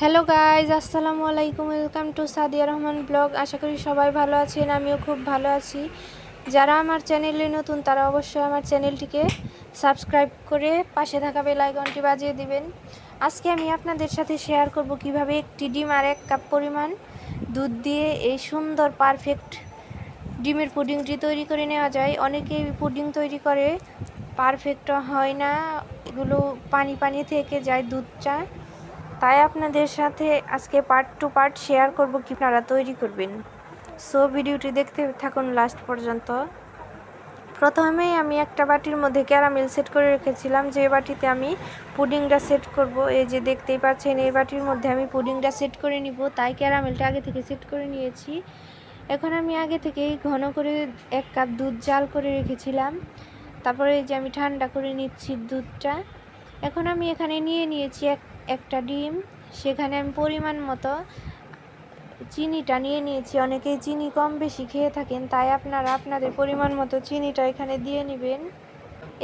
Hello guys আসসালামু আলাইকুম welcome to Sadia Rahman vlog আশা করি সবাই ভালো আছেন আমিও খুব ভালো আছি যারা আমার চ্যানেলে নতুন তারা অবশ্যই আমার চ্যানেলটিকে সাবস্ক্রাইব করে পাশে থাকা বেল আইকনটি বাজিয়ে দিবেন আজকে আমি আপনাদের সাথে শেয়ার করব কীভাবে একটি ডিম আর এক কাপ পরিমাণ দুধ দিয়ে এই সুন্দর পারফেক্ট ডিমের পুডিংটি তৈরি করে নেওয়া যায় অনেকেই পুডিং তৈরি করে পারফেক্ট হয় না এগুলো পানি পানি থেকে যায় দুধটা তাই আপনাদের সাথে আজকে পার্ট টু পার্ট শেয়ার করব কি আপনারা তৈরি করবেন। সো ভিডিওটি দেখতে থাকুন লাস্ট পর্যন্ত। প্রথমেই আমি একটা বাটির মধ্যে ক্যারামেল সেট করে রেখেছিলাম, যে বাটিতে আমি পুডিংটা সেট করব। এই যে দেখতেই পাচ্ছেন, এই বাটির মধ্যে আমি পুডিংটা সেট করে নিব, তাই ক্যারামেলটা আগে থেকে সেট করে নিয়েছি। এখন আমি আগে থেকেই ঘন করে এক কাপ দুধ জাল করে রেখেছিলাম। তারপরে এই যে আমি ঠান্ডা করে নিচ্ছি দুধটা। এখন আমি এখানে নিয়ে নিয়েছি এক, একটা ডিম। সেখানে আমি পরিমাণ মতো চিনিটা নিয়ে নিয়েছি। অনেকেই চিনি কম বেশি খেয়ে থাকেন, তাই আপনারা আপনাদের পরিমাণ মতো চিনিটা এখানে দিয়ে নেবেন।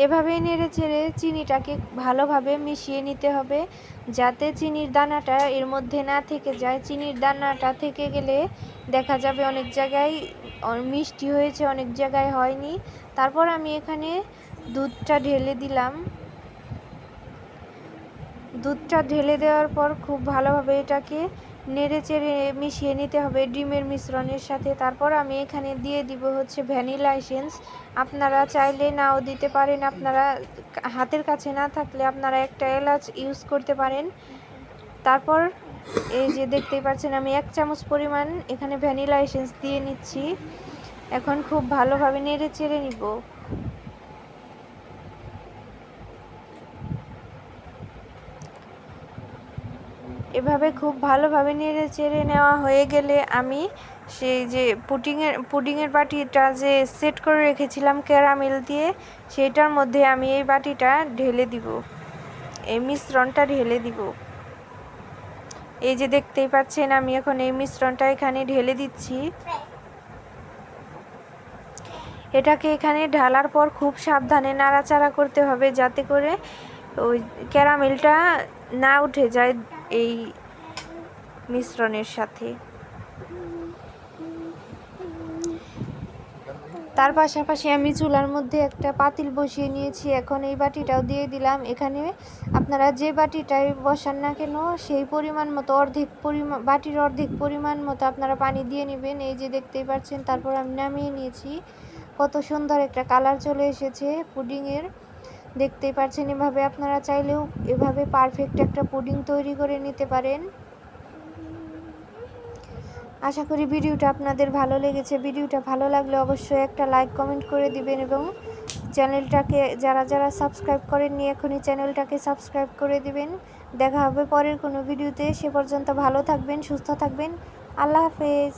এভাবে নেড়ে চেড়ে চিনিটাকে ভালোভাবে মিশিয়ে নিতে হবে, যাতে চিনির দানাটা এর মধ্যে না থেকে যায়। চিনির দানাটা থেকে গেলে দেখা যাবে অনেক জায়গায় মিষ্টি হয়েছে, অনেক জায়গায় হয়নি। তারপর আমি এখানে দুধটা ঢেলে দিলাম। দুধটা ঢেলে দেওয়ার পর খুব ভালোভাবে এটাকে নেড়ে চেড়ে মিশিয়ে নিতে হবে ডিমের মিশ্রণের সাথে। তারপর আমি এখানে দিয়ে দিব হচ্ছে ভ্যানিলা এসেন্স। আপনারা চাইলে নাও দিতে পারেন। আপনারা হাতের কাছে না থাকলে আপনারা একটা এলাচ ইউজ করতে পারেন। তারপর এই যে দেখতেই পাচ্ছেন, আমি এক চামচ পরিমাণ এখানে ভ্যানিলা এসেন্স দিয়ে নিচ্ছি। এখন খুব ভালোভাবে নেড়ে চেড়ে নিব। এভাবে খুব ভালোভাবে নেড়ে চেড়ে নেওয়া হয়ে গেলে আমি সেই যে পুডিংয়ের পুডিংয়ের বাটিটা যে সেট করে রেখেছিলাম ক্যারামেল দিয়ে সেইটার মধ্যে আমি এই বাটিটা ঢেলে দিব। এই মিশ্রণটা ঢেলে দিব। এই যে দেখতেই পাচ্ছেন, আমি এখন এই মিশ্রণটা এখানে ঢেলে দিচ্ছি। এটাকে এখানে ঢালার পর খুব সাবধানে নাড়াচাড়া করতে হবে যাতে করে ওই ক্যারামেলটা না উঠে যায় এই মিশ্রণের সাথে। তার পাশাপাশি আমি চুলার মধ্যে একটা পাতিল বসিয়ে নিয়েছি। এখন এই বাটিটাও দিয়ে দিলাম। এখানে আপনারা যে বাটিটাই বসান না কেন, সেই পরিমাণ মতো অর্ধেক পরিমাণ বাটির অর্ধেক পরিমাণ মতো আপনারা পানি দিয়ে নেবেন। এই যে দেখতেই পাচ্ছেন, তারপর আমি নামিয়ে নিয়েছি। কত সুন্দর একটা কালার চলে এসেছে পুডিংয়ের। দেখতেই পাচ্ছেন এভাবে আপনারা চাইলেও এভাবে পারফেক্ট একটা পুডিং তৈরি করে নিতে পারেন। আশা করি ভিডিওটা আপনাদের ভালো লেগেছে। ভিডিওটা ভালো লাগলে অবশ্যই একটা লাইক কমেন্ট করে দিবেন এবং চ্যানেলটাকে যারা যারা সাবস্ক্রাইব করেননি, এখনই চ্যানেলটাকে সাবস্ক্রাইব করে দিবেন। দেখা হবে পরের কোনো ভিডিওতে। সে পর্যন্ত ভালো থাকবেন, সুস্থ থাকবেন। আল্লাহ হাফেজ।